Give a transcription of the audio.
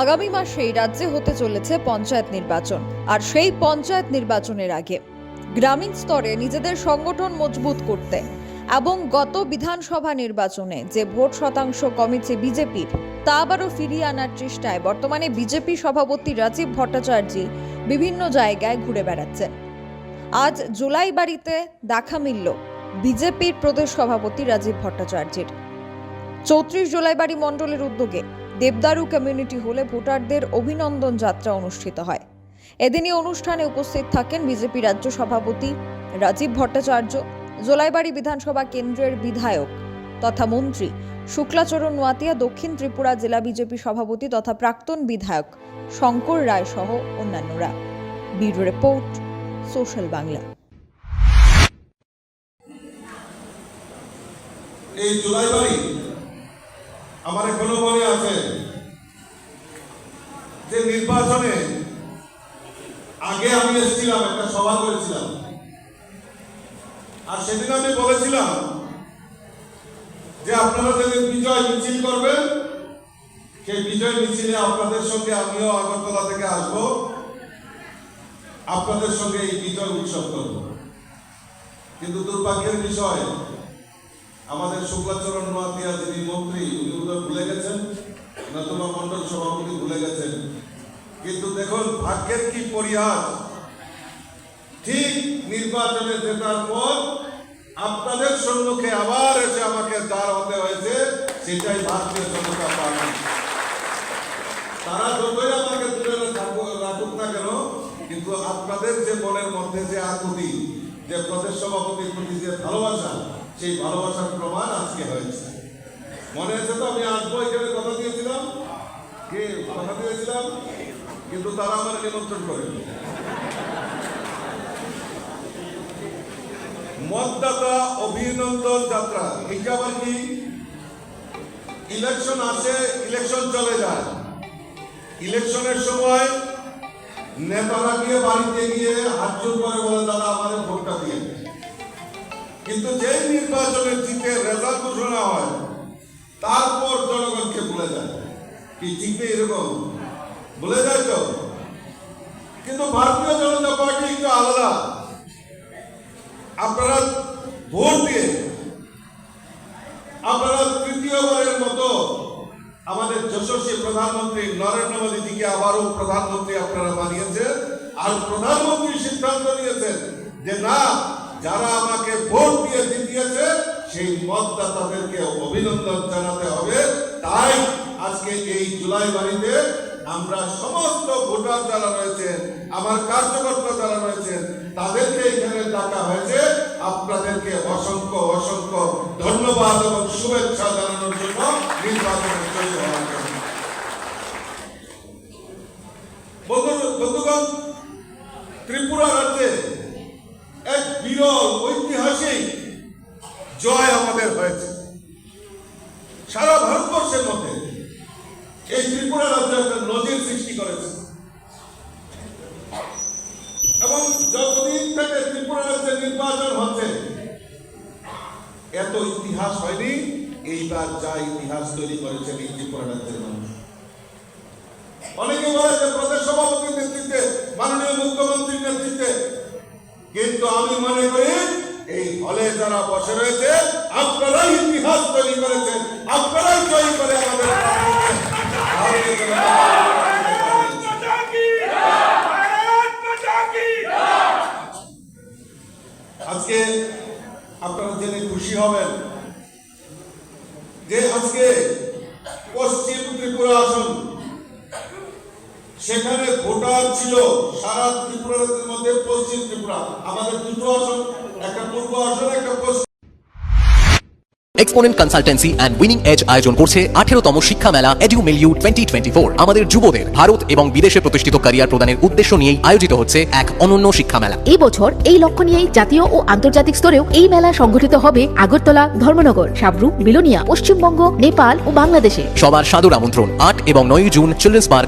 আগামী মাসেই রাজ্যে হতে চলেছে পঞ্চায়েত নির্বাচন, আর সেই পঞ্চায়েত নির্বাচনের আগে গ্রামীণ স্তরে নিজেদের সংগঠন মজবুত করতে এবং গত বিধানসভা নির্বাচনে যে ভোট শতাংশ কমেছে বিজেপির, তা আবারও ফিরিয়ে আনার চেষ্টায় বর্তমানে বিজেপি সভাপতি রাজীব ভট্টাচার্য বিভিন্ন জায়গায় ঘুরে বেড়াচ্ছেন আজ জুলাই বাড়িতে দেখা মিলল বিজেপির প্রদেশ সভাপতি রাজীব ভট্টাচার্যের। চৌত্রিশ জুলাই বাড়ি মণ্ডলের উদ্যোগে দেবদারু কমিউনিটি হলে ভোটারদের অভিনন্দন যাত্রা অনুষ্ঠিত হয়। এদিনই অনুষ্ঠানে উপস্থিত থাকেন বিজেপি রাজ্য সভাপতি রাজীব ভট্টাচার্য, জোলাইবাড়ি বিধানসভা কেন্দ্রের বিধায়ক তথা মন্ত্রী শুক্লাচরণ নোয়াতিয়া, দক্ষিণ ত্রিপুরা জেলা বিজেপি সভাপতি তথা প্রাক্তন বিধায়ক শঙ্কর রায় সহ অন্যান্যরা। Bureau report, social Bangla. এই জুলাই বাড়ি আমার এখনও মনে আছে যে নির্বাচনে আগে আমি এসেছিলাম, একটা সভা করেছিলাম। আর সেদিন আমি বলেছিলাম যে আপনারা যেদিন বিজয় মিছিল করবেন, সেই বিজয় মিছিলে আপনাদের সঙ্গে আমিও আগরতলা থেকে আসব। আপনাদের সঙ্গে এই বিজয় উৎসব করব। কিন্তু দুর্ভাগ্যের বিষয় আমাদের শুক্লাচরণ নোয়াতিয়া যিনি মন্ত্রী, উনি ভুলে গেছেন? নতুবা মন্ডল সভাপতি ভুলে গেছেন? কিন্তু দেখুন, ভাগ্যের কি পরিহাস? ঠিক নির্বাচনে জেতার পর আপনাদের সম্মুখে আবার এসে আমাকে দাঁড় হতে হয়েছে, সেটাই ভারতীয় জনতা পার্টি। তারা যতই আমাকে দূরে রাখুক না কেন, কিন্তু আপনাদের যে মনের মধ্যে যে আকুতি, যে প্রদেশ সভাপতির প্রতি যে ভালোবাসা সেই ভালোবাসার প্রমাণ আজকে হয়েছে। মনে আছে তো আমি আসব এখানে কথা দিয়েছিলাম? কে? কথা দিয়েছিলাম? কিন্তু তারা আমার নিমন্ত্রণ করেনি মতদাতা অভিনন্দন যাত্রা এইটা আবার কি? ইলেকশন আসে, ইলেকশন চলে যায়। ইলেকশনের সময় নেতারা গিয়ে বাড়িতে গিয়ে হাত জোর করে বলে, দাদা, আমাদের ভোটটা দিয়ে দেন।" কিন্তু যেই নির্বাচনের জিতে রেজাল্ট ঘোষণা হয়, তারপর জনগণকে ভুলে যায়। কি নেই এরকম? ভুলে যায় তো? কিন্তু ভারতীয় জনতা পার্টি একটু আলাদা। আপনারা ভোট দিয়ে, আপনারা তৃতীয়বারের মতো আমাদের যশস্বী প্রধানমন্ত্রী নরেন্দ্র মোদীজিকে আবারও প্রধানমন্ত্রী আপনারা বানিয়েছেন, আর প্রধানমন্ত্রী সিদ্ধান্ত নিয়েছেন যে না যারা আমাকে ভোট দিয়ে জিতিয়েছে, সেই মতদাতাদেরকে অভিনন্দন জানাতে হবে। তাই আজকে এই জুলাই বাড়িতে আমরা সমস্ত ভোটার যারা রয়েছেন, আমার কার্যকর্তা যারা রয়েছেন, তাদেরকে এখানে ডাকা হয়েছে। আপনাদেরকে অসংখ্য অসংখ্য ধন্যবাদ এবং শুভেচ্ছা জানানোর জন্য জন্য। বন্ধুগণ, ত্রিপুরা রাজ্যে ঐতিহাসিক জয় আমাদের হয়েছে। সারা ভারতবর্ষের মধ্যে এই ত্রিপুরা রাজ্য একটা নজির সৃষ্টি করেছে। এবং যতদিন থেকে ত্রিপুরা রাজ্যে নির্বাচন হচ্ছে, এত ইতিহাস হয়নি, এইবার যা ইতিহাস তৈরি করেছেন এই ত্রিপুরা রাজ্যের মানুষ। অনেকে বলে যে প্রদেশ সভাপতির নেতৃত্বে মাননীয় মুখ্যমন্ত্রীর নেতৃত্বে কিন্তু আমি মনে করি এই হলে যারা বসে রয়েছে, আপনারাই ইতিহাস তৈরি করেছেন, আপনারাই তৈরি করে আমাদের আজকে আপনারা জেনে খুশি হবেন যে আজকে পশ্চিম ত্রিপুরা আসুন সেখানে ভোটার ছিল সারা ত্রিপুরার মধ্যে পশ্চিম ত্রিপুরা। আমাদের দুটো আসন একটা পূর্ব আসন একটা পশ্চিম। Exponent consultancy and winning edge আয়োজন করছে আঠেরোতম শিক্ষা মেলা edu milieu twenty twenty four আমাদের যুবদের ভারত এবং বিদেশে প্রতিষ্ঠিত ক্যারিয়ার প্রদানের উদ্দেশ্য নিয়েই আয়োজিত হচ্ছে এক অনন্য শিক্ষা মেলা। এই বছর এই লক্ষ্য নিয়েই জাতীয় ও আন্তর্জাতিক স্তরেও এই মেলা সংগঠিত হবে আগরতলা ধর্মনগর সাবরু বিলোনিয়া পশ্চিমবঙ্গ নেপাল ও বাংলাদেশে। সবার সাদর আমন্ত্রণ আট এবং নয় জুন চিলড্রেন্স পার্ক